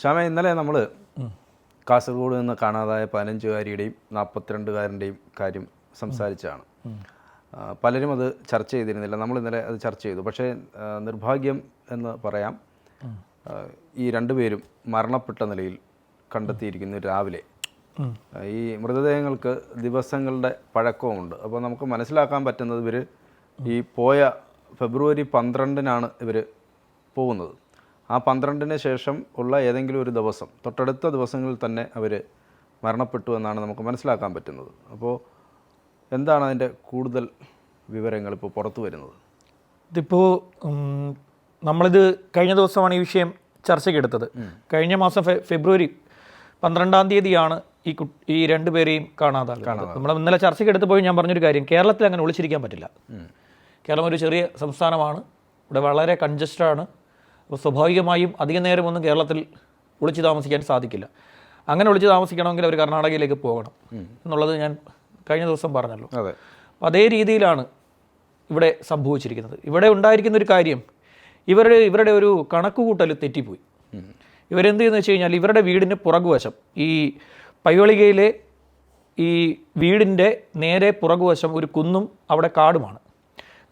ശ്യാമ ഇന്നലെ നമ്മൾ കാസർഗോഡ് നിന്ന് കാണാതായ പതിനഞ്ചുകാരിയുടെയും നാൽപ്പത്തിരണ്ടുകാരന്റെയും കാര്യം സംസാരിച്ചാണ് പലരും അത് ചർച്ച ചെയ്തിരുന്നില്ല. നമ്മൾ ഇന്നലെ അത് ചർച്ച ചെയ്തു. പക്ഷേ നിർഭാഗ്യം എന്ന് പറയാം ഈ രണ്ടുപേരും മരണപ്പെട്ട നിലയിൽ കണ്ടെത്തിയിരിക്കുന്നു രാവിലെ. ഈ മൃതദേഹങ്ങൾക്ക് ദിവസങ്ങളുടെ പഴക്കവുമുണ്ട്. അപ്പോൾ നമുക്ക് മനസ്സിലാക്കാൻ പറ്റുന്നത് ഇവർ ഈ പോയ ഫെബ്രുവരി പന്ത്രണ്ടിനാണ് ഇവർ പോകുന്നത്. ആ പന്ത്രണ്ടിന് ശേഷം ഉള്ള ഏതെങ്കിലും ഒരു ദിവസം തൊട്ടടുത്ത ദിവസങ്ങളിൽ തന്നെ അവർ മരണപ്പെട്ടു എന്നാണ് നമുക്ക് മനസ്സിലാക്കാൻ പറ്റുന്നത്. അപ്പോൾ എന്താണ് അതിന്റെ കൂടുതൽ വിവരങ്ങൾ ഇപ്പോൾ പുറത്തു വരുന്നത്? ഇതിപ്പോൾ നമ്മളിത് കഴിഞ്ഞ ദിവസമാണ് ഈ വിഷയം ചർച്ചയ്ക്ക് എടുത്തത്. കഴിഞ്ഞ മാസം ഫെ- ഫെബ്രുവരി പന്ത്രണ്ടാം തീയതിയാണ് ഈ കു ഈ രണ്ടുപേരെയും കാണാതാകുന്നത് നമ്മൾ ഇന്നലെ ചർച്ചയ്ക്ക് എടുത്തപ്പോൾ ഞാൻ പറഞ്ഞൊരു കാര്യം കേരളത്തിൽ അങ്ങനെ ഒളിച്ചിരിക്കാൻ പറ്റില്ല. കേരളം ഒരു ചെറിയ സംസ്ഥാനമാണ്. ഇവിടെ വളരെ കൺജസ്റ്റഡ് ആണ്. അപ്പോൾ സ്വാഭാവികമായും അധിക നേരമൊന്നും കേരളത്തിൽ ഒളിച്ചു താമസിക്കാൻ സാധിക്കില്ല. അങ്ങനെ ഒളിച്ചു താമസിക്കണമെങ്കിൽ അവർ കർണാടകയിലേക്ക് പോകണം എന്നുള്ളത് ഞാൻ കഴിഞ്ഞ ദിവസം പറഞ്ഞല്ലോ. അതെ. അപ്പോൾ അതേ രീതിയിലാണ് ഇവിടെ സംഭവിച്ചിരിക്കുന്നത്. ഇവിടെ ഉണ്ടായിരിക്കുന്ന ഒരു കാര്യം ഇവരുടെ ഇവരുടെ ഒരു കണക്കുകൂട്ടൽ തെറ്റിപ്പോയി. ഇവരെന്ത് ചെയ്യുന്നു വെച്ച് കഴിഞ്ഞാൽ ഇവരുടെ വീടിന് പുറകുവശം ഈ പയ്യോളികയിലെ ഈ വീടിന്റെ നേരെ പുറകുവശം ഒരു കുന്നും അവിടെ കാടുമാണ്.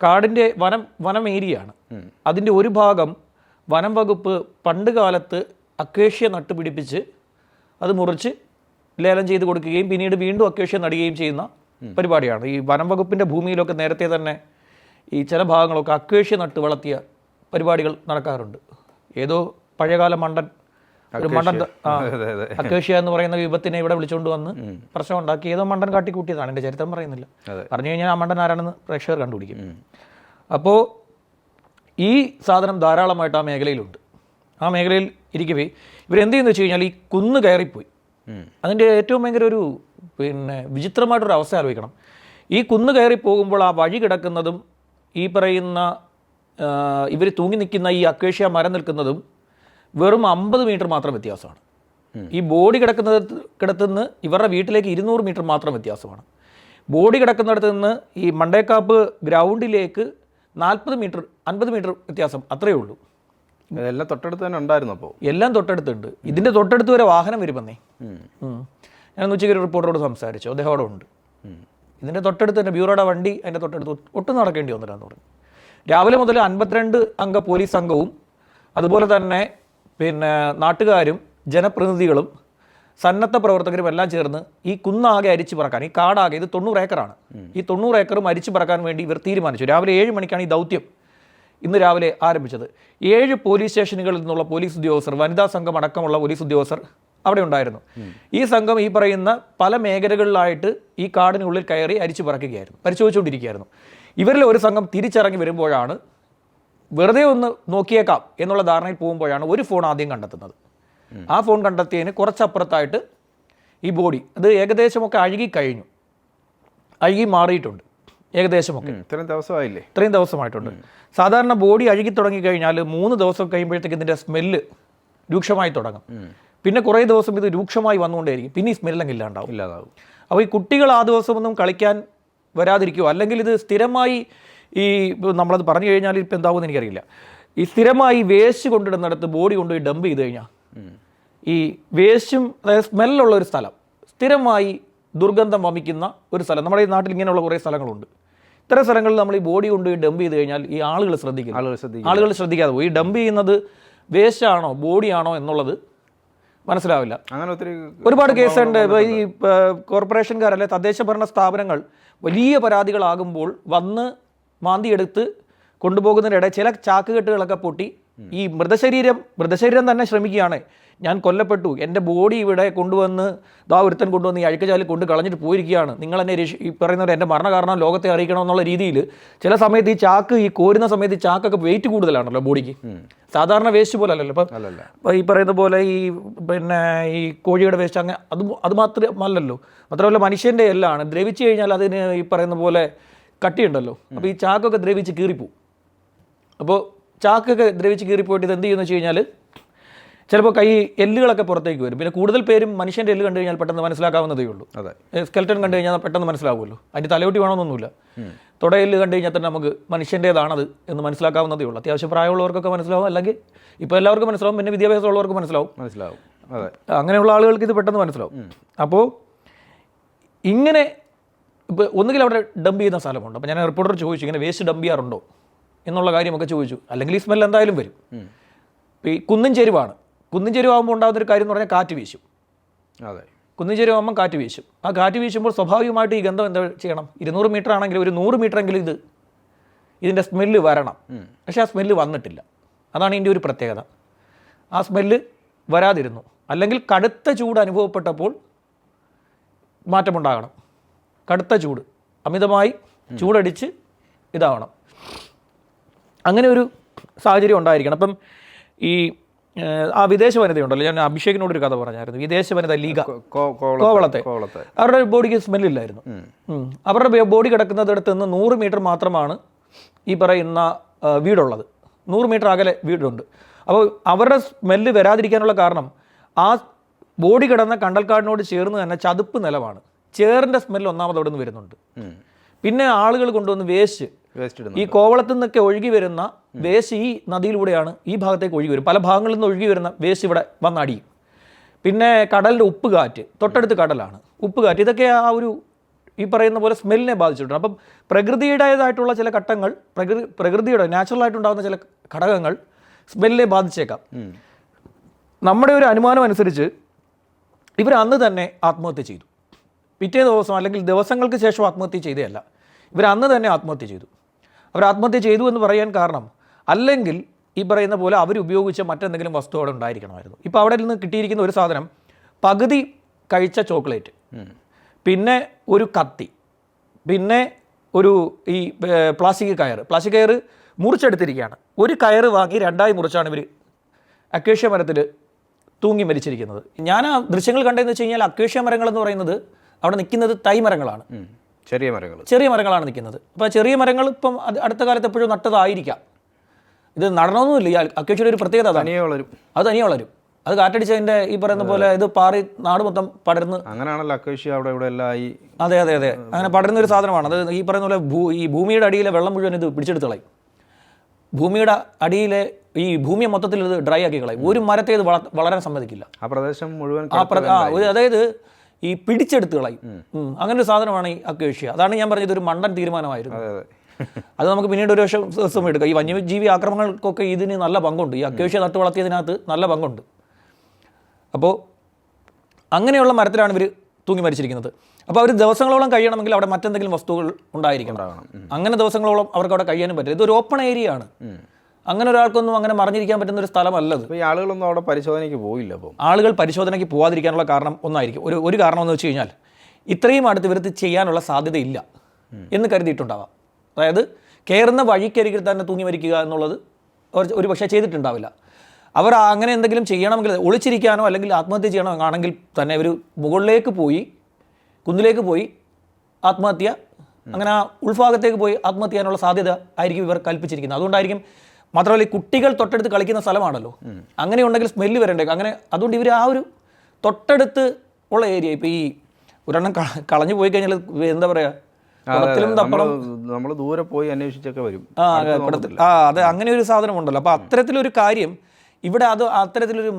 കാടിന്റെ വനം വനം ഏരിയയാണ്. അതിന്റെ ഒരു ഭാഗം വനം വകുപ്പ് പണ്ട് കാലത്ത് അക്വേഷ്യ നട്ടുപിടിപ്പിച്ച് അത് മുറിച്ച് ലേലം ചെയ്ത് കൊടുക്കുകയും പിന്നീട് വീണ്ടും അക്വേഷ്യ നടുകയും ചെയ്യുന്ന പരിപാടിയാണ്. ഈ വനം വകുപ്പിന്റെ ഭൂമിയിലൊക്കെ നേരത്തെ തന്നെ ഈ ചില ഭാഗങ്ങളൊക്കെ അക്വേഷ്യ നട്ട് വളർത്തിയ പരിപാടികൾ നടക്കാറുണ്ട്. ഏതോ പഴയകാല മണ്ടൻ ഒരു മണ്ടൻ അക്കേഷ്യ എന്ന് പറയുന്ന വിപത്തിനെ ഇവിടെ വിളിച്ചുകൊണ്ട് വന്ന് പ്രശ്നം ഉണ്ടാക്കി. ഏതോ മണ്ടൻ കാട്ടിക്കൂട്ടിയതാണ്. എന്റെ ചരിത്രം പറയുന്നില്ല. പറഞ്ഞു കഴിഞ്ഞാൽ ആ മണ്ടൻ ആരാണെന്ന് പ്രേക്ഷകർ കണ്ടുപിടിക്കും. അപ്പോൾ ഈ സാധനം ധാരാളമായിട്ട് ആ മേഖലയിലുണ്ട്. ആ മേഖലയിൽ ഇരിക്കവേ ഇവരെന്ത് ചെയ്യുന്നു വെച്ച് കഴിഞ്ഞാൽ ഈ കുന്ന് കയറിപ്പോയി. അതിന്റെ ഏറ്റവും ഭയങ്കര ഒരു പിന്നെ വിചിത്രമായിട്ടൊരു അവസ്ഥ ആലോചിക്കണം. ഈ കുന്ന് കയറി പോകുമ്പോൾ ആ വഴി കിടക്കുന്നതും ഈ പറയുന്ന ഇവർ തൂങ്ങി നിൽക്കുന്ന ഈ അക്വേഷ്യ മരം നിൽക്കുന്നതും വെറും അമ്പത് മീറ്റർ മാത്രം വ്യത്യാസമാണ്. ഈ ബോഡി കിടക്കുന്നത് കിടത്തുനിന്ന് ഇവരുടെ വീട്ടിലേക്ക് ഇരുന്നൂറ് മീറ്റർ മാത്രം വ്യത്യാസമാണ്. ബോഡി കിടക്കുന്നിടത്ത് നിന്ന് ഈ മണ്ടേക്കാപ്പ് ഗ്രൗണ്ടിലേക്ക് നാൽപ്പത് മീറ്റർ അൻപത് മീറ്റർ വ്യത്യാസം അത്രയേ ഉള്ളൂ. എല്ലാം തൊട്ടടുത്ത് തന്നെ ഉണ്ടായിരുന്നു അപ്പോൾ. എല്ലാം തൊട്ടടുത്തുണ്ട്. ഇതിന്റെ തൊട്ടടുത്ത് വരെ വാഹനം വരുമെന്നേ ഞാൻ ഉച്ചയ്ക്ക് ഒരു റിപ്പോർട്ടറോട് സംസാരിച്ചു. അദ്ദേഹം അവിടെ ഉണ്ട്. ഇതിന്റെ തൊട്ടടുത്ത് തന്നെ ബ്യൂറോയുടെ വണ്ടി അതിന്റെ തൊട്ടടുത്ത് ഒട്ടും നടക്കേണ്ടി വന്നില്ലെന്ന് പറഞ്ഞു. രാവിലെ മുതൽ അൻപത്തിരണ്ട് അംഗ പോലീസ് സംഘവും അതുപോലെ തന്നെ പിന്നെ നാട്ടുകാരും ജനപ്രതിനിധികളും സന്നദ്ധ പ്രവർത്തകരും എല്ലാം ചേർന്ന് ഈ കുന്നാകെ അരിച്ചു പറക്കാൻ ഈ കാടാകെ ഇത് തൊണ്ണൂറ് ഏക്കറാണ്. ഈ തൊണ്ണൂറ് ഏക്കറും അരിച്ചു പറക്കാൻ വേണ്ടി ഇവർ തീരുമാനിച്ചു. രാവിലെ ഏഴ് മണിക്കാണ് ഈ ദൗത്യം ഇന്ന് രാവിലെ ആരംഭിച്ചത്. ഏഴ് പോലീസ് സ്റ്റേഷനുകളിൽ നിന്നുള്ള പോലീസ് ഉദ്യോഗസ്ഥർ വനിതാ സംഘം അടക്കമുള്ള പോലീസ് ഉദ്യോഗസ്ഥർ അവിടെ ഉണ്ടായിരുന്നു. ഈ സംഘം ഈ പറയുന്ന പല മേഖലകളിലായിട്ട് ഈ കാടിനുള്ളിൽ കയറി അരിച്ചു പറക്കുകയായിരുന്നു പരിശോധിച്ചുകൊണ്ടിരിക്കുകയായിരുന്നു. ഇവരിൽ ഒരു സംഘം തിരിച്ചിറങ്ങി വരുമ്പോഴാണ് വെറുതെ ഒന്ന് നോക്കിയേക്കാം എന്നുള്ള ധാരണയിൽ പോകുമ്പോഴാണ് ഒരു ഫോൺ ആദ്യം കണ്ടെത്തുന്നത്. ആ ഫോൺ കണ്ടെത്തിയതിന് കുറച്ചപ്പുറത്തായിട്ട് ഈ ബോഡി അത് ഏകദേശമൊക്കെ അഴുകി കഴിഞ്ഞു അഴുകി മാറിയിട്ടുണ്ട്. ഏകദേശമൊക്കെ. ഇത്രയും ദിവസമായില്ലേ? ഇത്രയും ദിവസമായിട്ടുണ്ട്. സാധാരണ ബോഡി അഴുകി തുടങ്ങി കഴിഞ്ഞാൽ മൂന്ന് ദിവസം കഴിയുമ്പോഴത്തേക്ക് ഇതിന്റെ സ്മെല്ല് രൂക്ഷമായി തുടങ്ങും. പിന്നെ കുറേ ദിവസം ഇത് രൂക്ഷമായി വന്നുകൊണ്ടേയിരിക്കും. പിന്നെ ഈ സ്മെല്ലങ്ങ് ഇല്ലാണ്ടാവും. ഇല്ലാതാവും. അപ്പോൾ ഈ കുട്ടികൾ ആ ദിവസമൊന്നും കളിക്കാൻ വരാതിരിക്കുമോ അല്ലെങ്കിൽ ഇത് സ്ഥിരമായി ഈ നമ്മളത് പറഞ്ഞു കഴിഞ്ഞാൽ ഇപ്പം എന്താവുമെന്ന് എനിക്കറിയില്ല. ഈ സ്ഥിരമായി വേസ്റ്റ് കൊണ്ടിടുന്നിടത്ത് ബോഡി കൊണ്ടുപോയി ഡംപ് ചെയ്ത് കഴിഞ്ഞാൽ ഈ വേസ്റ്റും അതായത് സ്മെല്ലുള്ള ഒരു സ്ഥലം സ്ഥിരമായി ദുർഗന്ധം വമിക്കുന്ന ഒരു സ്ഥലം. നമ്മുടെ ഈ നാട്ടിൽ ഇങ്ങനെയുള്ള കുറേ സ്ഥലങ്ങളുണ്ട്. ഇത്തരം സ്ഥലങ്ങളിൽ നമ്മൾ ഈ ബോഡി കൊണ്ടുപോയി ഡംപ് ചെയ്ത് കഴിഞ്ഞാൽ ഈ ആളുകൾ ശ്രദ്ധിക്കും ആളുകൾ ശ്രദ്ധിക്കും ആളുകൾ ശ്രദ്ധിക്കാതെ പോയി. ഈ ഡംപ് ചെയ്യുന്നത് വേസ്റ്റ് ആണോ ബോഡി ആണോ എന്നുള്ളത് മനസ്സിലാവില്ല. അങ്ങനെ ഒത്തിരി ഒരുപാട് കേസുണ്ട്. ഇപ്പോൾ ഈ അല്ലെ തദ്ദേശ ഭരണ സ്ഥാപനങ്ങൾ വലിയ പരാതികളാകുമ്പോൾ വന്ന് മാന്തിയെടുത്ത് കൊണ്ടുപോകുന്നതിനിടെ ചില ചാക്കുകെട്ടുകളൊക്കെ പൊട്ടി ഈ മൃതശരീരം മൃതശരീരം തന്നെ ശ്രമിക്കുകയാണ്. ഞാൻ കൊല്ലപ്പെട്ടു. എന്റെ ബോഡി ഇവിടെ കൊണ്ടുവന്ന് ദാ ഒരുത്തൻ കൊണ്ടുവന്ന് ഈ അഴുക്കചാലിൽ കൊണ്ട് കളഞ്ഞിട്ട് പോയിരിക്കുകയാണ്. നിങ്ങൾ എന്നെ രക്ഷ ഈ പറയുന്നവർ എന്റെ മരണകാരണം ലോകത്തെ അറിയിക്കണം എന്നുള്ള രീതിയിൽ ചില സമയത്ത് ഈ ചാക്ക് ഈ കോരുന്ന സമയത്ത് ഈ ചാക്കൊക്കെ വെയിറ്റ് കൂടുതലാണല്ലോ ബോഡിക്ക് സാധാരണ വേസ്റ്റ് പോലെ അല്ലല്ലോ. ഇപ്പം അപ്പോൾ ഈ പറയുന്ന പോലെ ഈ പിന്നെ ഈ കോഴിയുടെ വേസ്റ്റ് അങ്ങനെ അത് അത് മാത്രമല്ലല്ലോ. മാത്രമല്ല മനുഷ്യന്റെ എല്ലാമാണ് ദ്രവിച്ചു കഴിഞ്ഞാൽ അതിന് ഈ പറയുന്ന പോലെ കട്ടിയുണ്ടല്ലോ. അപ്പോൾ ഈ ചാക്കൊക്കെ ദ്രവിച്ച് കീറിപ്പോവും. അപ്പോൾ ചാക്കൊക്കെ ദ്രവിച്ച് കീറിപ്പോയിട്ട് ഇത് എന്ത് ചെയ്യുമെന്ന് വെച്ച് കഴിഞ്ഞാൽ ചിലപ്പോൾ കൈ എല്ലുകളൊക്കെ പുറത്തേക്ക് വരും. പിന്നെ കൂടുതൽ പേരും മനുഷ്യന്റെ എല്ല് കണ്ടു കഴിഞ്ഞാൽ പെട്ടെന്ന് മനസ്സിലാക്കാവുന്നതേ ഉള്ളൂ. അതെ. സ്കെൽറ്റൺ കണ്ടു കഴിഞ്ഞാൽ പെട്ടെന്ന് മനസ്സിലാവുമല്ലോ. അതിന്റെ തലയോട്ടി വേണമെന്നൊന്നുമില്ല. തുടയെല്ല് കണ്ടു കഴിഞ്ഞാൽ തന്നെ നമുക്ക് മനുഷ്യന്റേതാണത് എന്ന് മനസ്സിലാക്കാവുന്നതേ ഉള്ളൂ. അത്യാവശ്യം പ്രായമുള്ളവർക്കൊക്കെ മനസ്സിലാവും. അല്ലെങ്കിൽ ഇപ്പോൾ എല്ലാവർക്കും മനസ്സിലാവും പിന്നെ വിദ്യാഭ്യാസമുള്ളവർക്ക് മനസ്സിലാവും. മനസ്സിലാവും. അതെ. അങ്ങനെയുള്ള ആളുകൾക്ക് ഇത് പെട്ടെന്ന് മനസ്സിലാവും. അപ്പോൾ ഇങ്ങനെ ഇപ്പോൾ ഒന്നുകിൽ അവിടെ ഡംപ് ചെയ്യുന്ന സ്ഥലമുണ്ട്. അപ്പോൾ ഞാൻ റിപ്പോർട്ടർ ചോദിച്ചു ഇങ്ങനെ വേസ്റ്റ് ഡംപ് ചെയ്യാറുണ്ടോ? എന്നുള്ള കാര്യമൊക്കെ ചോദിച്ചു. അല്ലെങ്കിൽ ഈ സ്മെൽ എന്തായാലും വരും. ഈ കുന്നിൻ ചെരുവാണ്. കുന്നിൻ ചെരുവാകുമ്പോൾ ഉണ്ടാകുന്ന ഒരു കാര്യം എന്ന് പറഞ്ഞാൽ കാറ്റ് വീശും. അതെ. കുന്നിൻ ചെരുവാകുമ്പോൾ കാറ്റ് വീശും. ആ കാറ്റ് വീശുമ്പോൾ സ്വാഭാവികമായിട്ട് ഈ ഗന്ധം എന്താ ചെയ്യണം? ഇരുന്നൂറ് മീറ്റർ ആണെങ്കിൽ ഒരു നൂറ് മീറ്റർ എങ്കിലും ഇത് ഇതിന്റെ സ്മെല്ല് വരണം. പക്ഷേ ആ സ്മെല്ല് വന്നിട്ടില്ല. അതാണ് ഇതിന്റെ ഒരു പ്രത്യേകത. ആ സ്മെല്ല് വരാതിരുന്നു. അല്ലെങ്കിൽ കടുത്ത ചൂട് അനുഭവപ്പെട്ടപ്പോൾ മാറ്റമുണ്ടാകണം. കടുത്ത ചൂട്. അമിതമായി ചൂടടിച്ച് ഇതാവണം. അങ്ങനെ ഒരു സാഹചര്യം ഉണ്ടായിരിക്കണം. അപ്പം ഈ ആ വിദേശ വനിതയുണ്ടല്ലോ ഞാൻ അഭിഷേകിനോട് ഒരു കഥ പറഞ്ഞായിരുന്നു. വിദേശ വനിത ലീഗ. കോവളത്തെ അവരുടെ ബോഡിക്ക് സ്മെല്ലില്ലായിരുന്നു. അവരുടെ ബോഡി കിടക്കുന്നതിടത്ത് നിന്ന് നൂറ് മീറ്റർ മാത്രമാണ് ഈ പറയുന്ന വീടുള്ളത്. നൂറ് മീറ്റർ അകലെ വീടുണ്ട്. അപ്പോൾ അവരുടെ സ്മെല്ല് വരാതിരിക്കാനുള്ള കാരണം ആ ബോഡി കിടന്ന കണ്ടൽക്കാടിനോട് ചേർന്ന് തന്നെ ചതുപ്പ് നിലമാണ്. ചേറിന്റെ സ്മെല്ല് ഒന്നാമത് അവിടെ നിന്ന് വരുന്നുണ്ട് പിന്നെ ആളുകൾ കൊണ്ടുവന്ന് വേസ്റ്റ് വേസ്റ്റ് ഈ കോവളത്തു നിന്നൊക്കെ ഒഴുകി വരുന്ന വേസ്റ്റ് ഈ നദിയിലൂടെയാണ് ഈ ഭാഗത്തേക്ക് ഒഴുകി വരും. പല ഭാഗങ്ങളിൽ നിന്ന് ഒഴുകി വരുന്ന വേസ്റ്റ് ഇവിടെ വന്നടിയും. പിന്നെ കടലിന്റെ ഉപ്പ് കാറ്റ് തൊട്ടടുത്ത് കടലാണ്. ഉപ്പ് കാറ്റ് ഇതൊക്കെ ആ ഒരു ഈ പറയുന്ന പോലെ സ്മെല്ലിനെ ബാധിച്ചിട്ടുണ്ട്. അപ്പം പ്രകൃതിയുടേതായിട്ടുള്ള ചില ഘട്ടങ്ങൾ പ്രകൃതി പ്രകൃതിയുടെ നാച്ചുറലായിട്ടുണ്ടാകുന്ന ചില ഘടകങ്ങൾ സ്മെല്ലിനെ ബാധിച്ചേക്കാം. നമ്മുടെ ഒരു അനുമാനം അനുസരിച്ച് ഇവർ അന്ന് തന്നെ ആത്മഹത്യ ചെയ്തു. പിറ്റേ ദിവസം അല്ലെങ്കിൽ ദിവസങ്ങൾക്ക് ശേഷം ആത്മഹത്യ ചെയ്തതല്ല. ഇവർ അന്ന് തന്നെ ആത്മഹത്യ ചെയ്തു. അവർ ആത്മഹത്യ ചെയ്തു എന്ന് പറയാൻ കാരണം അല്ലെങ്കിൽ ഈ പറയുന്ന പോലെ അവർ ഉപയോഗിച്ച മറ്റെന്തെങ്കിലും വസ്തു അവിടെ ഉണ്ടായിരിക്കണമായിരുന്നു. ഇപ്പോൾ അവിടെ നിന്ന് കിട്ടിയിരിക്കുന്ന ഒരു സാധനം പകുതി കഴിച്ച ചോക്ലേറ്റ് പിന്നെ ഒരു കത്തി പിന്നെ ഒരു ഈ പ്ലാസ്റ്റിക് കയർ പ്ലാസ്റ്റിക് കയർ മുറിച്ചെടുത്തിരിക്കുകയാണ്. ഒരു കയർ വാങ്ങി രണ്ടായി മുറിച്ചാണ് ഇവർ അക്വേഷ്യ മരത്തിൽ തൂങ്ങി മരിച്ചിരിക്കുന്നത്. ഞാൻ ആ ദൃശ്യങ്ങൾ കണ്ടതെന്ന് വെച്ച് കഴിഞ്ഞാൽ അക്വേഷ്യ മരങ്ങൾ എന്ന് പറയുന്നത് അവിടെ നിൽക്കുന്നത് തൈ മരങ്ങളാണ്. ചെറിയ മരങ്ങൾ. ചെറിയ മരങ്ങളാണ് നിൽക്കുന്നത്. അപ്പോൾ ചെറിയ മരങ്ങൾ ഇപ്പം അടുത്ത കാലത്ത് എപ്പോഴും നട്ടതായിരിക്കാം. ഇത് നടണമെന്നില്ല ഈ അക്കേഷ്യയുടെ ഒരു പ്രത്യേകത തനിയെ വളരും. അത് തനിയെ വളരും. അത് കാറ്റടിച്ചതിന്റെ ഈ പറയുന്ന പോലെ ഇത് പാറി നാട് മൊത്തം പടർന്ന് അങ്ങനെയാണല്ലോ അക്കേഷ്യ അവിടെ ഇവിടെ എല്ലാം അതെ അതെ അതെ. അങ്ങനെ പടരുന്ന ഒരു സാധനമാണ്. അത് ഈ പറയുന്ന പോലെ ഭൂ ഈ ഭൂമിയുടെ അടിയിലെ വെള്ളം മുഴുവൻ ഇത് പിടിച്ചെടുത്ത് കളയും. ഭൂമിയുടെ അടിയിലെ ഈ ഭൂമിയെ മൊത്തത്തിൽ ഇത് ഡ്രൈ ആക്കി കളയും. ഒരു മരത്തെ ഇത് വളരാൻ സമ്മതിക്കില്ല. ആ പ്രദേശം മുഴുവൻ അതായത് ഈ പിടിച്ചെടുത്ത് കളയും. അങ്ങനെ ഒരു സാധനമാണ് ഈ അക്വേഷ്യ അതാണ് ഞാൻ പറഞ്ഞത് ഒരു മണ്ടൻ തീരുമാനമായിരുന്നു. അതെ നമുക്ക് പിന്നീട് ഒരു വർഷം ദിവസം എടുക്കാം. ഈ വന്യജീവി ആക്രമണങ്ങൾക്കൊക്കെ ഇതിന് നല്ല പങ്കുണ്ട്. ഈ അക്വേഷ്യ നട്ടു വളർത്തിയതിനകത്ത് നല്ല പങ്കുണ്ട്. അപ്പോൾ അങ്ങനെയുള്ള മരത്തിലാണ് ഇവർ തൂങ്ങി മരിച്ചിരിക്കുന്നത്. അപ്പോൾ അവർ ദിവസങ്ങളോളം കഴിയണമെങ്കിൽ അവിടെ മറ്റെന്തെങ്കിലും വസ്തുക്കൾ ഉണ്ടായിരിക്കണം. അങ്ങനെ ദിവസങ്ങളോളം അവർക്ക് അവിടെ കഴിയാനും പറ്റില്ല. ഇതൊരു ഓപ്പൺ ഏരിയ ആണ്. അങ്ങനെ ഒരാൾക്കൊന്നും അങ്ങനെ മറിഞ്ഞിരിക്കാൻ പറ്റുന്ന ഒരു സ്ഥലമല്ലത്. അപ്പോൾ ഈ ആളുകളൊന്നും അവിടെ പരിശോധനയ്ക്ക് പോയില്ല അപ്പോൾ ആളുകൾ പരിശോധനയ്ക്ക് പോവാതിരിക്കാനുള്ള കാരണം ഒന്നായിരിക്കും. ഒരു ഒരു കാരണം എന്ന് വെച്ച് കഴിഞ്ഞാൽ ഇത്രയും അടുത്ത് ഇവർക്ക് ചെയ്യാനുള്ള സാധ്യതയില്ല എന്ന് കരുതിയിട്ടുണ്ടാവാം. അതായത് കയറുന്ന വഴിക്കരികിൽ തന്നെ തൂങ്ങി മരിക്കുക എന്നുള്ളത് ഒരു- ഒരു പക്ഷേ ചെയ്തിട്ടുണ്ടാവില്ല. അവർ അങ്ങനെ എന്തെങ്കിലും ചെയ്യണമെങ്കിൽ ഒളിച്ചിരിക്കാനോ അല്ലെങ്കിൽ ആത്മഹത്യ ചെയ്യണോ ആണെങ്കിൽ തന്നെ അവർ മുകളിലേക്ക് പോയി കുന്നിലേക്ക് പോയി ആത്മഹത്യ അങ്ങനെ ആ ഉൾഭാഗത്തേക്ക് പോയി ആത്മഹത്യ ചെയ്യാനുള്ള സാധ്യത ആയിരിക്കും ഇവർ കൽപ്പിച്ചിരിക്കുന്നത്. അതുകൊണ്ടായിരിക്കും മാത്രമല്ല ഈ കുട്ടികൾ തൊട്ടടുത്ത് കളിക്കുന്ന സ്ഥലമാണല്ലോ. അങ്ങനെ ഉണ്ടെങ്കിൽ സ്മെല്ല് വരണ്ടേ? അങ്ങനെ അതുകൊണ്ട് ഇവർ ആ ഒരു തൊട്ടടുത്ത് ഉള്ള ഏരിയ ഇപ്പോൾ ഈ ഒരെണ്ണം കളഞ്ഞു പോയി കഴിഞ്ഞാൽ എന്താ പറയുക നമ്മൾ ദൂരെ പോയി അന്വേഷിച്ചൊക്കെ വരും. ആ ആ അതെ അങ്ങനെ ഒരു സാധനം ഉണ്ടല്ലോ. അപ്പോൾ അത്തരത്തിലൊരു കാര്യം ഇവിടെ അത് അത്തരത്തിലൊരു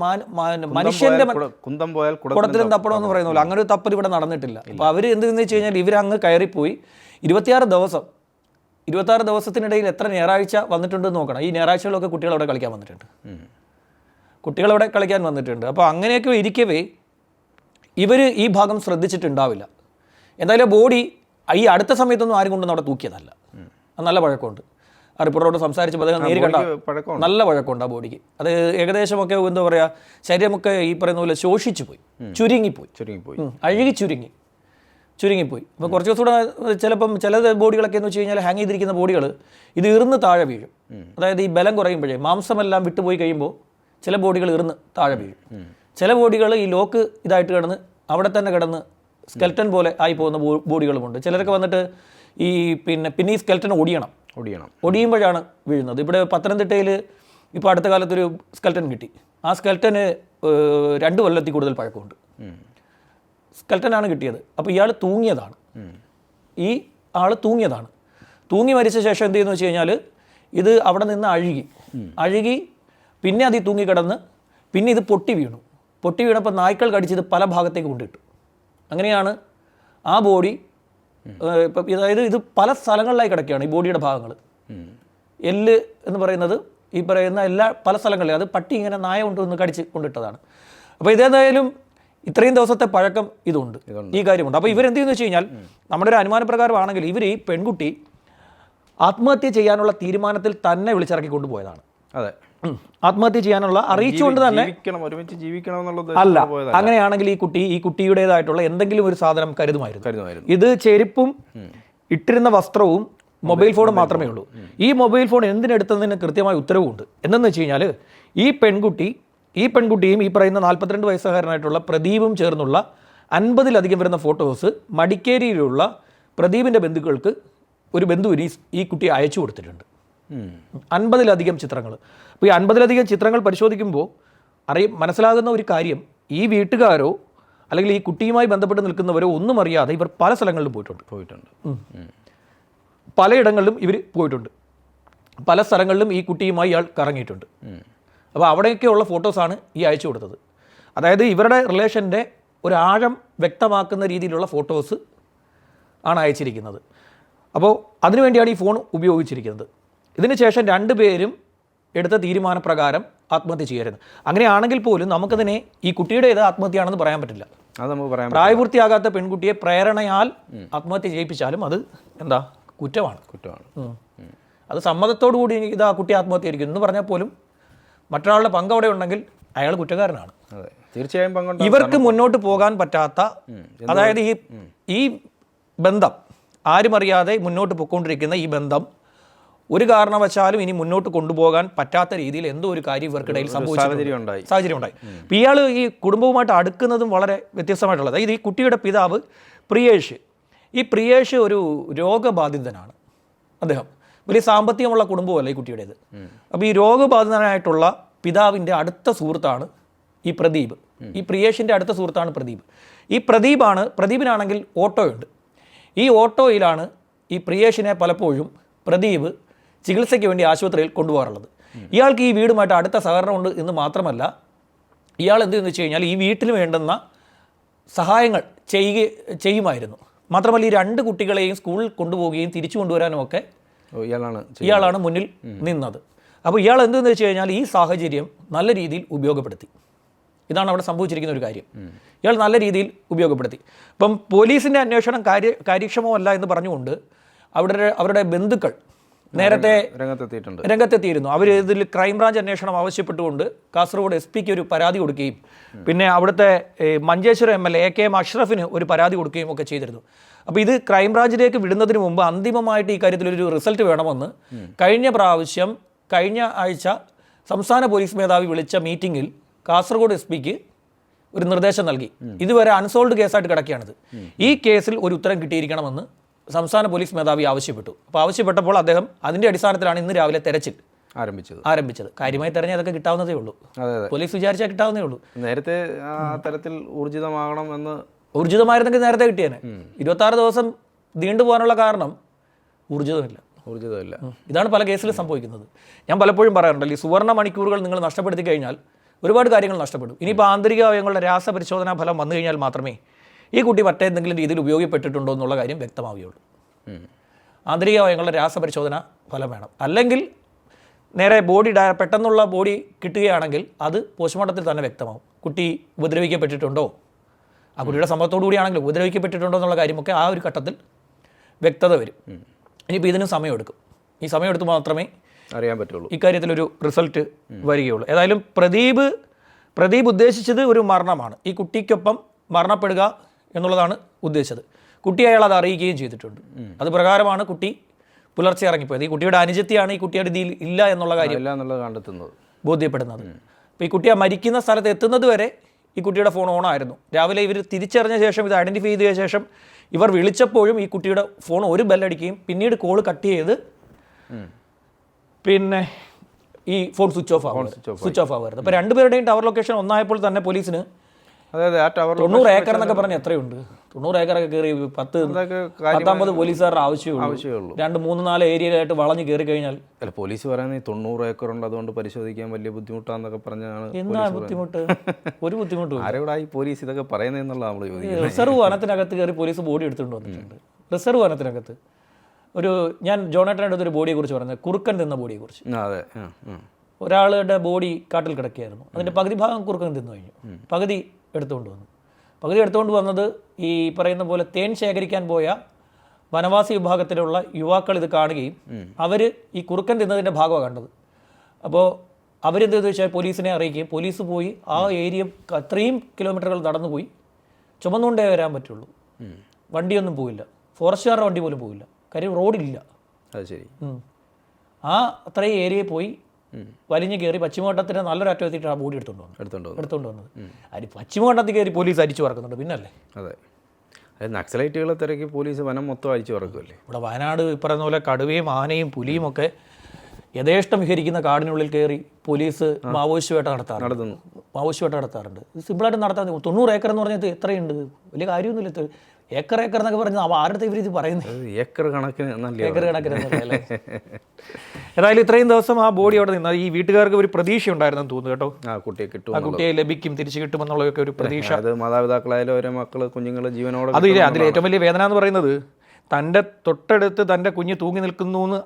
മനുഷ്യന്റെ കുന്തം പോയാൽ കുടത്തിലും തപ്പണം എന്ന് പറയുന്ന പോലെ. അങ്ങനെ ഒരു തപ്പൽ ഇവിടെ നടന്നിട്ടില്ല. അപ്പോൾ അവർ എന്ത് വെച്ച് കഴിഞ്ഞാൽ ഇവരങ്ങ് കയറിപ്പോയി. ഇരുപത്തിയാറ് ദിവസം ഇരുപത്താറ് ദിവസത്തിനിടയിൽ എത്ര ഞായറാഴ്ച വന്നിട്ടുണ്ടെന്ന് നോക്കണം. ഈ ഞായറാഴ്ചകളൊക്കെ കുട്ടികൾ അവിടെ കളിക്കാൻ വന്നിട്ടുണ്ട്. കുട്ടികൾ അവിടെ കളിക്കാൻ വന്നിട്ടുണ്ട്. അപ്പോൾ അങ്ങനെയൊക്കെ ഇരിക്കവേ ഇവർ ഈ ഭാഗം ശ്രദ്ധിച്ചിട്ടുണ്ടാവില്ല. എന്തായാലും ബോഡി ഈ അടുത്ത സമയത്തൊന്നും ആരും കൊണ്ടൊന്നും അവിടെ തൂക്കിയതല്ല. അത് നല്ല പഴക്കമുണ്ട്. ആ റിപ്പോർട്ടറോട് സംസാരിച്ചപ്പോൾ അദ്ദേഹം നേരി കണ്ട. നല്ല പഴക്കമുണ്ട് ആ ബോഡിക്ക്. അത് ഏകദേശമൊക്കെ എന്താ പറയുക ശരീരമൊക്കെ ഈ പറയുന്ന പോലെ ശോഷിച്ചു പോയി ചുരുങ്ങിപ്പോയി. ചുരുങ്ങിപ്പോയി. അഴുകി ചുരുങ്ങി. ചുരുങ്ങിപ്പോയി. അപ്പോൾ കുറച്ച് ദിവസം കൂടെ ചിലപ്പം ചില ബോഡികളൊക്കെ എന്ന് വെച്ച് കഴിഞ്ഞാൽ ഹാങ് ചെയ്തിരിക്കുന്ന ബോഡികൾ ഇത് ഇറന്ന് താഴെ വീഴും. അതായത് ഈ ബലം കുറയുമ്പോഴേ മാംസമെല്ലാം വിട്ടുപോയി കഴിയുമ്പോൾ ചില ബോഡികൾ ഇറന്ന് താഴെ വീഴും. ചില ബോഡികൾ ഈ ലോക്ക് ഇതായിട്ട് കിടന്ന് അവിടെ തന്നെ കിടന്ന് സ്കെൽറ്റൻ പോലെ ആയി പോകുന്ന ബോഡികളുമുണ്ട്. ചിലരൊക്കെ വന്നിട്ട് ഈ പിന്നെ പിന്നെ ഈ സ്കെൽറ്റൻ ഒടിയണം. ഒടിയണം. ഒടിയുമ്പോഴാണ് വീഴുന്നത്. ഇവിടെ പത്തനംതിട്ടയിൽ ഇപ്പോൾ അടുത്ത കാലത്തൊരു സ്കെൽറ്റൻ കിട്ടി. ആ സ്കെൽറ്റന് രണ്ട് കൊല്ലത്തിൽ കൂടുതൽ പഴക്കമുണ്ട്. ഉം. സ്കെൽറ്റനാണ് കിട്ടിയത്. അപ്പോൾ ഇയാൾ തൂങ്ങിയതാണ്. ഈ ആൾ തൂങ്ങിയതാണ്. തൂങ്ങി മരിച്ച ശേഷം എന്ത് ചെയ്യുന്നു വെച്ച് കഴിഞ്ഞാൽ ഇത് അവിടെ നിന്ന് അഴുകി. അഴുകി പിന്നെ അത് ഈ തൂങ്ങിക്കിടന്ന് പിന്നെ ഇത് പൊട്ടി വീണു. പൊട്ടി വീണപ്പോൾ നായ്ക്കൾ കടിച്ചത് പല ഭാഗത്തേക്ക് കൊണ്ടിട്ടു. അങ്ങനെയാണ് ആ ബോഡി ഇപ്പം അതായത് ഇത് പല സ്ഥലങ്ങളിലായി കിടക്കുകയാണ് ഈ ബോഡിയുടെ ഭാഗങ്ങൾ എല്ല് എന്ന് പറയുന്നത് ഈ പറയുന്ന എല്ലാ പല സ്ഥലങ്ങളിലും അത് പട്ടി ഇങ്ങനെ നായ കൊണ്ടുവന്ന് കടിച്ച് കൊണ്ടിട്ടതാണ്. അപ്പോൾ ഇതേതായാലും ഇത്രയും ദിവസത്തെ പഴക്കം ഇതുണ്ട്. ഈ കാര്യമുണ്ട്. അപ്പോൾ ഇവരെന്ത് ചെയ്യുന്നു വെച്ച് കഴിഞ്ഞാൽ നമ്മുടെ ഒരു അനുമാനപ്രകാരമാണെങ്കിൽ ഇവർ ഈ പെൺകുട്ടി ആത്മഹത്യ ചെയ്യാനുള്ള തീരുമാനത്തിൽ തന്നെ വിളിച്ചിറക്കി കൊണ്ടുപോയതാണ്. അതെ. ആത്മഹത്യ ചെയ്യാനുള്ള അറിയിച്ചുകൊണ്ട് തന്നെ ഒരുമിച്ച് ജീവിക്കണം എന്നുള്ളത് അല്ല അങ്ങനെയാണെങ്കിൽ ഈ കുട്ടി ഈ കുട്ടിയുടേതായിട്ടുള്ള എന്തെങ്കിലും ഒരു സാധനം കരുതുമായിരുന്നു. കരുതുമായിരുന്നു. ഇത് ചെരുപ്പും ഇട്ടിരുന്ന വസ്ത്രവും മൊബൈൽ ഫോണും മാത്രമേ ഉള്ളൂ. ഈ മൊബൈൽ ഫോൺ എന്തിനെടുത്തതിന് കൃത്യമായ ഉത്തരവുമുണ്ട് എന്തെന്ന് വെച്ച് കഴിഞ്ഞാൽ ഈ പെൺകുട്ടി ഈ പെൺകുട്ടിയും ഈ പറയുന്ന നാൽപ്പത്തിരണ്ട് വയസ്സുകാരനായിട്ടുള്ള പ്രദീപും ചേർന്നുള്ള അൻപതിലധികം വരുന്ന ഫോട്ടോസ് മടിക്കേരിയിലുള്ള പ്രദീപിന്റെ ബന്ധുക്കൾക്ക് ഒരു ബന്ധുവിന് ഈ- കുട്ടി അയച്ചു കൊടുത്തിട്ടുണ്ട്. അൻപതിലധികം ചിത്രങ്ങൾ. അപ്പോൾ ഈ അൻപതിലധികം ചിത്രങ്ങൾ പരിശോധിക്കുമ്പോൾ അറിയ മനസ്സിലാകുന്ന ഒരു കാര്യം ഈ വീട്ടുകാരോ അല്ലെങ്കിൽ ഈ കുട്ടിയുമായി ബന്ധപ്പെട്ട് നിൽക്കുന്നവരോ ഒന്നും അറിയാതെ ഇവർ പല സ്ഥലങ്ങളിലും പോയിട്ടുണ്ട്. പോയിട്ടുണ്ട്. പലയിടങ്ങളിലും ഇവർ പോയിട്ടുണ്ട്. പല സ്ഥലങ്ങളിലും ഈ കുട്ടിയുമായി ഇയാൾ കറങ്ങിയിട്ടുണ്ട്. അപ്പോൾ അവിടെയൊക്കെയുള്ള ഫോട്ടോസാണ് ഈ അയച്ചു കൊടുത്തത്. അതായത് ഇവരുടെ റിലേഷന്റെ ഒരു ആഴം വ്യക്തമാക്കുന്ന രീതിയിലുള്ള ഫോട്ടോസ് ആണ് അയച്ചിരിക്കുന്നത്. അപ്പോൾ അതിനുവേണ്ടിയാണ് ഈ ഫോൺ ഉപയോഗിച്ചിരിക്കുന്നത്. ഇതിന് ശേഷം രണ്ടുപേരും എടുത്ത തീരുമാനപ്രകാരം ആത്മഹത്യ ചെയ്യരുത് അങ്ങനെയാണെങ്കിൽ പോലും നമുക്കതിനെ ഈ കുട്ടിയുടെ ഏത് ആത്മഹത്യയാണെന്ന് പറയാൻ പറ്റില്ല. അത് നമുക്ക് പറയാം പ്രായപൂർത്തിയാകാത്ത പെൺകുട്ടിയെ പ്രേരണയാൽ ആത്മഹത്യ ചെയ്യിപ്പിച്ചാലും അത് എന്താ? കുറ്റമാണ്. കുറ്റമാണ്. അത് സമ്മതത്തോടു കൂടി ഇത് ആ കുട്ടി ആത്മഹത്യ ആയിരിക്കും എന്ന് പറഞ്ഞാൽ പോലും മറ്റൊരാളുടെ പങ്ക് അവിടെ ഉണ്ടെങ്കിൽ അയാൾ കുറ്റക്കാരനാണ്. തീർച്ചയായും പങ്കുണ്ട് ഇവർക്ക് മുന്നോട്ട് പോകാൻ പറ്റാത്ത അതായത് ഈ ഈ ബന്ധം ആരും അറിയാതെ മുന്നോട്ട് പോയിക്കൊണ്ടിരിക്കുന്ന ഈ ബന്ധം ഒരു കാരണവശാലും ഇനി മുന്നോട്ട് കൊണ്ടുപോകാൻ പറ്റാത്ത രീതിയിൽ എന്തോ ഒരു കാര്യം ഇവർക്കിടയിൽ സംഭവിച്ചു സാഹചര്യം ഉണ്ടായി അപ്പം ഇയാൾ ഈ കുടുംബവുമായിട്ട് അടുക്കുന്നതും വളരെ വ്യത്യസ്തമായിട്ടുള്ളത്. അതായത് ഈ കുട്ടിയുടെ പിതാവ് പ്രിയേഷ്. ഈ പ്രിയേഷ് ഒരു രോഗബാധിതനാണ്. അദ്ദേഹം. വലിയ സാമ്പത്തികമുള്ള കുടുംബമല്ല ഈ കുട്ടിയുടേത്? അപ്പോൾ ഈ രോഗബാധിതനായിട്ടുള്ള പിതാവിന്റെ അടുത്ത സുഹൃത്താണ് ഈ പ്രദീപ്. ഈ പ്രിയേഷിന്റെ അടുത്ത സുഹൃത്താണ് പ്രദീപ്. ഈ പ്രദീപാണ് പ്രദീപിനാണെങ്കിൽ ഓട്ടോയുണ്ട്. ഈ ഓട്ടോയിലാണ് ഈ പ്രിയേഷിനെ പലപ്പോഴും പ്രദീപ് ചികിത്സയ്ക്ക് വേണ്ടി ആശുപത്രിയിൽ കൊണ്ടുപോകാറുള്ളത്. ഇയാൾക്ക് ഈ വീടുമായിട്ട് അടുത്ത സഹകരണമുണ്ട് എന്ന് മാത്രമല്ല ഇയാൾ എന്ത് ചെയ്യുന്നു വെച്ച് കഴിഞ്ഞാൽ ഈ വീട്ടിൽ വേണ്ടുന്ന സഹായങ്ങൾ ചെയ്യുക ചെയ്യുമായിരുന്നു. മാത്രമല്ല ഈ രണ്ട് കുട്ടികളെയും സ്കൂളിൽ കൊണ്ടുപോവുകയും തിരിച്ചു കൊണ്ടുവരാനും ഒക്കെ ഇയാളാണ് ഇയാളാണ് മുന്നിൽ നിന്നത്. അപ്പോൾ ഇയാൾ എന്തെന്ന് വെച്ച് കഴിഞ്ഞാൽ ഈ സാഹചര്യം നല്ല രീതിയിൽ ഉപയോഗപ്പെടുത്തി. ഇതാണ് അവിടെ സംഭവിച്ചിരിക്കുന്ന ഒരു കാര്യം. ഇയാൾ നല്ല രീതിയിൽ ഉപയോഗപ്പെടുത്തി. ഇപ്പം പോലീസിന്റെ അന്വേഷണം കാര്യ കാര്യക്ഷമമല്ല എന്ന് പറഞ്ഞുകൊണ്ട് അവിടെ അവരുടെ ബന്ധുക്കൾ നേരത്തെ രംഗത്തെത്തിയിട്ടുണ്ട്. രംഗത്തെത്തിയിരുന്നു. അവർ ഇതിൽ ക്രൈംബ്രാഞ്ച് അന്വേഷണം ആവശ്യപ്പെട്ടുകൊണ്ട് കാസർഗോഡ് എസ് പിക്ക് ഒരു പരാതി കൊടുക്കുകയും പിന്നെ അവിടുത്തെ Manjeshwaram M L A K M അഷ്റഫിന് ഒരു പരാതി കൊടുക്കുകയും ഒക്കെ ചെയ്തിരുന്നു. അപ്പോൾ ഇത് ക്രൈംബ്രാഞ്ചിലേക്ക് വിടുന്നതിന് മുമ്പ് അന്തിമമായിട്ട് ഈ കാര്യത്തിൽ ഒരു റിസൾട്ട് വേണമെന്ന് കഴിഞ്ഞ പ്രാവശ്യം കഴിഞ്ഞ ആഴ്ച സംസ്ഥാന പോലീസ് മേധാവി വിളിച്ച മീറ്റിംഗിൽ കാസർഗോഡ് എസ് പിക്ക് ഒരു നിർദ്ദേശം നൽകി. ഇതുവരെ അൺസോൾഡ് കേസായിട്ട് കിടക്കുകയാണിത്. ഈ കേസിൽ ഒരു ഉത്തരം കിട്ടിയിരിക്കണമെന്ന് സംസ്ഥാന പോലീസ് മേധാവി ആവശ്യപ്പെട്ടു. അപ്പോൾ ആവശ്യപ്പെട്ടപ്പോൾ അദ്ദേഹം അതിന്റെ അടിസ്ഥാനത്തിലാണ് ഇന്ന് രാവിലെ തെരച്ചിൽ ആരംഭിച്ചത്. ആരംഭിച്ചത്. കാര്യമായി തെരഞ്ഞ അതൊക്കെ കിട്ടാവുന്നതേ ഉള്ളൂ. പോലീസ് വിചാരിച്ചാൽ കിട്ടാവുന്നേ ഉള്ളൂ. നേരത്തെ ആ തരത്തിൽ ഊർജിതമാകണം എന്ന് ഊർജിതമായിരുന്നെങ്കിൽ നേരത്തെ കിട്ടിയേനെ. ഇരുപത്തി ആറ് ദിവസം നീണ്ടു പോകാനുള്ള കാരണം ഊർജിതമില്ല. ഊർജിതമില്ല. ഇതാണ് പല കേസിലും സംഭവിക്കുന്നത്. ഞാൻ പലപ്പോഴും പറയാറുണ്ടല്ലോ ഈ സുവർണ മണിക്കൂറുകൾ നിങ്ങൾ നഷ്ടപ്പെടുത്തി കഴിഞ്ഞാൽ ഒരുപാട് കാര്യങ്ങൾ നഷ്ടപ്പെടും. ഇനിയിപ്പോൾ ആന്തരിക അവയവങ്ങളുടെ രാസപരിശോധനാ ഫലം വന്നു കഴിഞ്ഞാൽ മാത്രമേ ഈ കുട്ടി മറ്റേതെങ്കിലും രീതിയിൽ ഉപയോഗപ്പെട്ടിട്ടുണ്ടോ എന്നുള്ള കാര്യം വ്യക്തമാവുകയുള്ളൂ. ആന്തരിക അവയവങ്ങളുടെ രാസപരിശോധന ഫലം വേണം. അല്ലെങ്കിൽ നേരെ ബോഡി ഡയ പെട്ടെന്നുള്ള ബോഡി കിട്ടുകയാണെങ്കിൽ അത് പോസ്റ്റ്മോർട്ടത്തിൽ തന്നെ വ്യക്തമാവും. കുട്ടി ഉപദ്രവിക്കപ്പെട്ടിട്ടുണ്ടോ? ആ കുട്ടിയുടെ സമ്മതത്തോടു കൂടിയാണെങ്കിലും ഉപദ്രവിക്കപ്പെട്ടിട്ടുണ്ടോ എന്നുള്ള കാര്യമൊക്കെ ആ ഒരു ഘട്ടത്തിൽ വ്യക്തത വരും. ഇനിയിപ്പോൾ ഇതിനും സമയമെടുക്കും. ഈ സമയമെടുത്ത് മാത്രമേ അറിയാൻ പറ്റുള്ളൂ. ഇക്കാര്യത്തിലൊരു റിസൾട്ട് വരികയുള്ളൂ. ഏതായാലും പ്രദീപ് പ്രദീപ് ഉദ്ദേശിച്ചത് ഒരു മരണമാണ്. ഈ കുട്ടിക്കൊപ്പം മരണപ്പെടുക എന്നുള്ളതാണ് ഉദ്ദേശിച്ചത്. കുട്ടി അയാൾ അത് അറിയിക്കുകയും ചെയ്തിട്ടുണ്ട്. അത് പ്രകാരമാണ് കുട്ടി പുലർച്ചെ ഇറങ്ങിപ്പോയത്. ഈ കുട്ടിയുടെ അനുജത്തിയാണ് ഈ കുട്ടിയുടെ ഇതിൽ ഇല്ല എന്നുള്ള കാര്യം ഇല്ല എന്നുള്ളത് കണ്ടെത്തുന്നത്. ബോധ്യപ്പെടുന്നത്. അപ്പോൾ ഈ കുട്ടി ആ മരിക്കുന്ന സ്ഥലത്ത് എത്തുന്നത് വരെ ഈ കുട്ടിയുടെ ഫോൺ ഓൺ ആയിരുന്നു. രാവിലെ ഇവർ തിരിച്ചറിഞ്ഞ ശേഷം ഇത് ഐഡന്റിഫൈ ചെയ്ത ശേഷം ഇവർ വിളിച്ചപ്പോഴും ഈ കുട്ടിയുടെ ഫോൺ ഒരു ബെല്ലടിക്കുകയും പിന്നീട് കോൾ കട്ട് ചെയ്ത് പിന്നെ ഈ ഫോൺ സ്വിച്ച് ഓഫ് ആവുന്നു സ്വിച്ച് ഓഫ് ആവുമായിരുന്നു അപ്പോൾ രണ്ടുപേരുടെയും ടവർ ലൊക്കേഷൻ ഒന്നായപ്പോൾ തന്നെ പോലീസിന് അതെ അതെ ആ ടവർ തൊണ്ണൂറ് ഏക്കർ എന്നൊക്കെ പറഞ്ഞ എത്രയുണ്ട് തൊണ്ണൂറ് ഏക്കറൊക്കെ കയറി പത്ത് പത്തൊമ്പത് പോലീസുകാരുടെ ആവശ്യമുള്ളൂ. ആവശ്യമേ രണ്ട് മൂന്ന് നാല് ഏരിയയിലായിട്ട് വളഞ്ഞ് കയറി കഴിഞ്ഞാൽ അല്ല പോലീസ് പറയുന്നത് തൊണ്ണൂറ് ഏക്കർ ഉണ്ട് അതുകൊണ്ട് പരിശോധിക്കാൻ വലിയ ബുദ്ധിമുട്ടാന്നൊക്കെ പറഞ്ഞാണ് എന്താ ബുദ്ധിമുട്ട്? ഒരു ബുദ്ധിമുട്ടും ആരോടായി പോലീസ് ഇതൊക്കെ നമ്മൾ ചോദിക്കുന്നത്? റിസർവ് വനത്തിനകത്ത് കയറി പോലീസ് ബോഡി എടുത്തുകൊണ്ട് വന്നിട്ടുണ്ട്. റിസർവ് വനത്തിനകത്ത്. ഒരു ഞാൻ ജോണേട്ടന്റെ അടുത്തൊരു ബോഡിയെ കുറിച്ച് പറഞ്ഞത് കുറുക്കൻ തിന്ന ബോഡിയെ കുറിച്ച് അതെ. ഒരാളുടെ ബോഡി കാട്ടിൽ കിടക്കുകയായിരുന്നു. അതിന്റെ പകുതി ഭാഗം കുറുക്കൻ തിന്നു കഴിഞ്ഞു. പകുതി എടുത്തുകൊണ്ട് വന്നു. പകുതി എടുത്തുകൊണ്ട് വന്നത് ഈ പറയുന്ന പോലെ തേൻ ശേഖരിക്കാൻ പോയ വനവാസി വിഭാഗത്തിലുള്ള യുവാക്കൾ ഇത് കാണുകയും അവർ ഈ കുറുക്കൻ തിന്നതിന്റെ ഭാഗമാണ് കണ്ടത്. അപ്പോൾ അവരെന്ത് ചെയ്തു വെച്ചാൽ പോലീസിനെ അറിയിക്കുകയും പോലീസ് പോയി ആ ഏരിയ അത്രയും കിലോമീറ്ററുകൾ നടന്നു പോയി ചുമന്നുകൊണ്ടേ വരാൻ പറ്റുള്ളൂ. വണ്ടിയൊന്നും പോയില്ല ഫോറസ്റ്റുകാരുടെ വണ്ടി പോലും പോവില്ല. കാര്യം റോഡില്ല. അത് ശരി. ആ അത്രയും ഏരിയയിൽ പോയി വലിഞ്ഞു കയറി പശ്ചിമഘട്ടത്തിന് നല്ലൊരു അറ്റം എത്തിയിട്ട് ആ ബോഡി എടുത്തുകൊണ്ട് വന്നു. എടുത്തുകൊണ്ട് വന്നു. എടുത്തുകൊണ്ട് വന്നത്. അരി പശ്ചിമഘട്ടത്തിൽ കയറി പോലീസ് അരിച്ചു പറക്കുന്നുണ്ട്. പിന്നല്ലേ? അതെ. അതായത് നക്സലൈറ്റുകളെ തിരക്കി പോലീസ് വനം മൊത്തം അരിച്ചു പറക്കുമല്ലേ ഇവിടെ വയനാട് പറയുന്ന പോലെ കടുവയും ആനയും പുലിയും ഒക്കെ യഥേഷ്ടം വിഹരിക്കുന്ന കാടിനുള്ളിൽ കയറി പോലീസ് മാവോയിസ്റ്റ് വേട്ട നടത്താറുണ്ട്. നടത്തുന്നു. മാവോയിസ്റ്റ് വേട്ട നടത്താറുണ്ട് സിമ്പിളായിട്ട് നടത്താൻ. തൊണ്ണൂറ് ഏക്കർ എന്ന് പറഞ്ഞത് എത്രയുണ്ട്? വലിയ കാര്യമൊന്നുമില്ല. ഏക്കർ ഏക്കർ എന്നൊക്കെ പറഞ്ഞത് അവ ആരുടെ ഇവർ ഇത് പറയുന്നത് ഏക്കർ കണക്കിന് നല്ല ഏക്കർ കണക്കിന് അല്ലേ? ഏതായാലും ഇത്രയും ദിവസം ആ ബോഡി അവിടെ നിന്ന് ഈ വീട്ടുകാർക്ക് ഒരു പ്രതീക്ഷ ഉണ്ടായിരുന്നെന്ന് തോന്നുന്നു കേട്ടോ. ആ കുട്ടിയെ കിട്ടും ആ കുട്ടിയെ ലഭിക്കും തിരിച്ചു കിട്ടുമെന്നുള്ളതൊക്കെ ഒരു പ്രതീക്ഷ. അത് മാതാപിതാക്കളായാലും ഓരോ മക്കൾ കുഞ്ഞുങ്ങൾ ജീവനോടെ അതില്ല അതിൽ ഏറ്റവും വലിയ വേദന എന്ന് പറയുന്നത് തന്റെ തൊട്ടടുത്ത് തന്റെ കുഞ്ഞ് തൂങ്ങി നിൽക്കുന്നു എന്ന്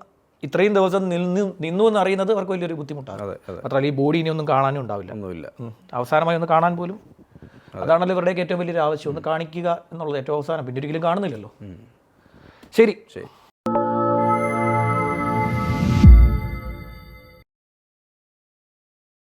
ഇത്രയും ദിവസം നിന്ന് നിന്നു എന്ന് അറിയുന്നത് അവർക്ക് വലിയൊരു ബുദ്ധിമുട്ടാണ്. അതെ അതെ. മാത്രമല്ല ഈ ബോഡി ഇനി ഒന്നും കാണാനും ഉണ്ടാവില്ല. ഒന്നുമില്ല. അവസാനമായി ഒന്ന് കാണാൻ പോലും അതാണല്ലോ ഇവരുടെയൊക്കെ ഏറ്റവും വലിയൊരു ആവശ്യം. ഒന്ന് കാണിക്കുക എന്നുള്ളത് ഏറ്റവും അവസാനം. പിന്നെ ഒരിക്കലും കാണുന്നില്ലല്ലോ. ശരി. ശരി.